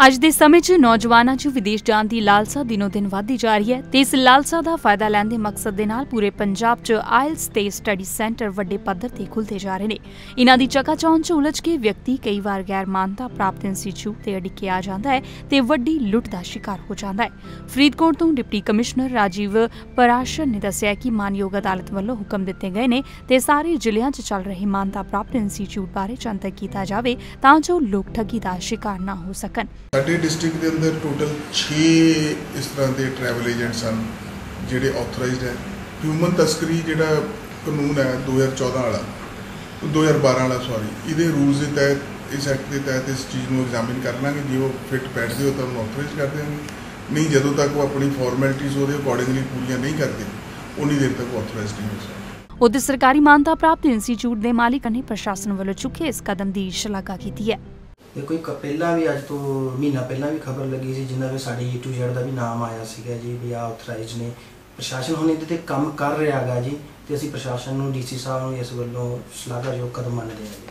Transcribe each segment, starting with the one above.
ਅੱਜ ਦੇ ਸਮੇਂ 'ਚ ਨੌਜਵਾਨਾਂ 'ਚ ਵਿਦੇਸ਼ ਜਾਣ ਦੀ ਲਾਲਸਾ ਦਿਨੋ ਦਿਨ ਵਧਦੀ ਜਾ ਰਹੀ ਹੈ ਤੇ ਇਸ ਲਾਲਸਾ ਦਾ ਫਾਇਦਾ ਲੈਣ ਦੇ ਮਕਸਦ ਦੇ ਨਾਲ ਪੂਰੇ ਪੰਜਾਬ 'ਚ ਆਇਲਸ ਤੇ ਸਟੱਡੀ ਸੈਂਟਰ ਵੱਡੇ ਪੱਧਰ ਤੇ ਖੁੱਲ੍ਹਦੇ ਜਾ ਰਹੇ ਨੇ। ਇਹਨਾਂ ਦੀ ਚਕਾਚੌਂਧ 'ਚ ਉਲਝ ਕੇ ਵਿਅਕਤੀ ਕਈ ਵਾਰ ਗੈਰ ਮਾਨਤਾ ਪ੍ਰਾਪਤ ਇੰਸਟੀਚਿਊਟ ਤੇ ਅੜਿੱਕੇ ਆ ਜਾਂਦਾ ਹੈ ਤੇ ਵੱਡੀ ਲੁੱਟ ਦਾ ਸ਼ਿਕਾਰ ਹੋ ਜਾਂਦਾ ਹੈ। ਫਰੀਦਕੋਟ ਤੋਂ ਡਿਪਟੀ ਕਮਿਸ਼ਨਰ ਰਾਜੀਵ ਪਰਾਸ਼ਰ ਨੇ ਦੱਸਿਆ ਕਿ ਮਾਨਯੋਗ ਅਦਾਲਤ ਵੱਲੋਂ ਹੁਕਮ ਦਿੱਤੇ ਗਏ ਨੇ ਤੇ ਸਾਰੇ ਜ਼ਿਲ੍ਹਿਆਂ 'ਚ ਚੱਲ ਰਹੇ ਮਾਨਤਾ ਪ੍ਰਾਪਤ ਇੰਸਟੀਚਿਊਟ ਬਾਰੇ ਚੰਤਕ ਕੀਤਾ ਜਾਵੇ ਤਾਂ ਜੋ ਲੋਕ ਠੱਗੀ ਦਾ ਸ਼ਿਕਾਰ ਨਾ ਹੋ ਸਕਣ। ਸਾਡੇ ਡਿਸਟ੍ਰਿਕਟ ਦੇ ਅੰਦਰ ਟੋਟਲ 6 ਇਸ ਤਰ੍ਹਾਂ ਦੇ ਟਰੈਵਲ ਏਜੰਟਸ ਹਨ, ਜਿਹੜੇ ਆਥੋਰਾਈਜ਼ਡ ਹੈ। ਹਿਊਮਨ ਤਸਕਰੀ ਜਿਹੜਾ ਕਾਨੂੰਨ ਹੈ 2014 ਵਾਲਾ 2012 ਵਾਲਾ ਸੌਰੀ ਇਹਦੇ ਰੂਲਸ ਦੇ ਤਹਿਤ, ਇਸ ਐਕਟ ਦੇ ਤਹਿਤ ਇਸ ਚੀਜ਼ ਨੂੰ ਐਗਜ਼ਾਮਿਨ ਕਰ ਲਾਂਗੇ, ਜੇ ਉਹ ਫਿੱਟ ਬੈਠਦੇ ਹੋ ਤਾਂ ਉਹਨੂੰ ਆਥੋਰਾਈਜ਼ ਕਰ ਦਿਆਂਗੇ। ਨਹੀਂ, ਜਦੋਂ ਤੱਕ ਉਹ ਆਪਣੀ ਫਾਰਮੈਲਿਟੀਜ਼ ਉਹਦੇ ਅਕੋਰਡਿੰਗਲੀ ਪੂਰੀਆਂ ਨਹੀਂ ਕਰਦੇ, ਉਨੀ ਦੇਰ ਤੱਕ ਆਥੋਰਾਈਜ਼ ਨਹੀਂ ਹੋ ਸਕਦਾ। ਉਧਰ ਸਰਕਾਰੀ ਮਾਨਤਾ ਪ੍ਰਾਪਤ ਇੰਸਟੀਚਿਊਟ ਦੇ ਮਾਲਿਕਾਂ ਨੇ ਪ੍ਰਸ਼ਾਸਨ ਵੱਲੋਂ ਚੁੱਕੇ ਇਸ ਕਦਮ ਦੀ ਸ਼ਲਾਘਾ ਕੀਤੀ ਹੈ। ਦੇਖੋ ਇੱਕ ਪਹਿਲਾਂ ਵੀ ਅੱਜ ਤੋਂ ਮਹੀਨਾ ਪਹਿਲਾਂ ਵੀ ਖਬਰ ਲੱਗੀ ਸੀ ਜਿਨ੍ਹਾਂ ਵਿੱਚ ਸਾਡੇ E Z ਦਾ ਵੀ ਨਾਮ ਆਇਆ ਸੀਗਾ ਜੀ ਵੀ ਆ ਆਥਰਾਈਜ਼ਡ ਨੇ। ਪ੍ਰਸ਼ਾਸਨ ਹੁਣ ਇਹਦੇ ਤੇ ਕੰਮ ਕਰ ਰਿਹਾ ਹੈਗਾ ਜੀ ਤੇ ਅਸੀਂ ਪ੍ਰਸ਼ਾਸਨ ਨੂੰ ਡੀਸੀ ਸਾਹਿਬ ਨੂੰ ਇਸ ਵੱਲੋਂ ਸ਼ਲਾਘਾਯੋਗ ਕਦਮ ਮੰਨਦੇ ਹਾਂ ਜੀ।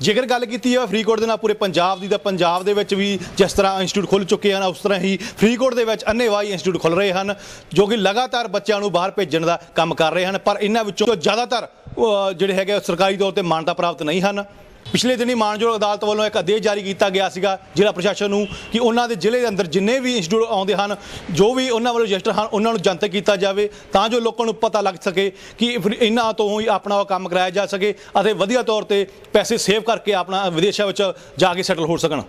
ਜੇਕਰ ਗੱਲ ਕੀਤੀ ਹੈ ਫਰੀਦਕੋਟ ਦੇ ਨਾਲ ਪੂਰੇ ਪੰਜਾਬ ਦੀ ਤਾਂ ਪੰਜਾਬ ਦੇ ਵਿੱਚ ਵੀ ਜਿਸ ਤਰ੍ਹਾਂ ਇੰਸਟੀਚਿਊਟ ਖੁੱਲ ਚੁੱਕੇ ਹਨ ਉਸ ਤਰ੍ਹਾਂ ਹੀ ਫਰੀਦਕੋਟ ਦੇ ਵਿੱਚ ਅੰਨੇਵਾਹੀ ਇੰਸਟੀਚਿਊਟ ਖੁੱਲ ਰਹੇ ਹਨ ਜੋ ਕਿ ਲਗਾਤਾਰ ਬੱਚਿਆਂ ਨੂੰ ਬਾਹਰ ਭੇਜਣ ਦਾ ਕੰਮ ਕਰ ਰਹੇ ਹਨ। ਪਰ ਇਹਨਾਂ ਵਿੱਚੋਂ ਜ਼ਿਆਦਾਤਰ ਅਹ, ਜਿਹੜੇ ਹੈਗੇ ਸਰਕਾਰੀ ਤੌਰ ਤੇ ਮਾਨਤਾ ਪ੍ਰਾਪਤ ਨਹੀਂ ਹਨ। ਪਿਛਲੇ ਦਿਨੀ ਮਾਨਯੋਗ ਅਦਾਲਤ ਵੱਲੋਂ ਇੱਕ ਆਦੇਸ਼ ਜਾਰੀ ਕੀਤਾ ਗਿਆ ਸੀਗਾ ਜ਼ਿਲ੍ਹਾ ਪ੍ਰਸ਼ਾਸਨ ਨੂੰ ਕਿ ਉਹਨਾਂ ਦੇ ਜ਼ਿਲ੍ਹੇ ਦੇ ਅੰਦਰ ਜਿੰਨੇ ਵੀ ਇੰਸਟੀਚਿਊਟ ਆਉਂਦੇ ਹਨ, ਜੋ ਵੀ ਉਹਨਾਂ ਵੱਲੋਂ ਰਜਿਸਟਰ ਹਨ, ਉਹਨਾਂ ਨੂੰ ਜਨਤਕ ਕੀਤਾ ਜਾਵੇ ਤਾਂ ਜੋ ਲੋਕਾਂ ਨੂੰ ਪਤਾ ਲੱਗ ਸਕੇ ਕਿ ਫਿਰ ਇਹਨਾਂ ਤੋਂ ਹੀ ਆਪਣਾ ਉਹ ਕੰਮ ਕਰਾਇਆ ਜਾ ਸਕੇ ਅਤੇ ਵਧੀਆ ਤੌਰ ਤੇ ਪੈਸੇ ਸੇਵ ਕਰਕੇ ਆਪਣਾ ਵਿਦੇਸ਼ਾਂ ਵਿੱਚ ਜਾ ਕੇ ਸੈਟਲ ਹੋ ਸਕਣ।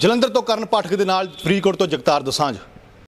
ਜਲੰਧਰ ਤੋਂ ਕਰਨ ਪਾਠਕ ਦੇ ਨਾਲ ਫਰੀਦਕੋਟ ਤੋਂ ਜਗਤਾਰ ਦਸਾਂਝ।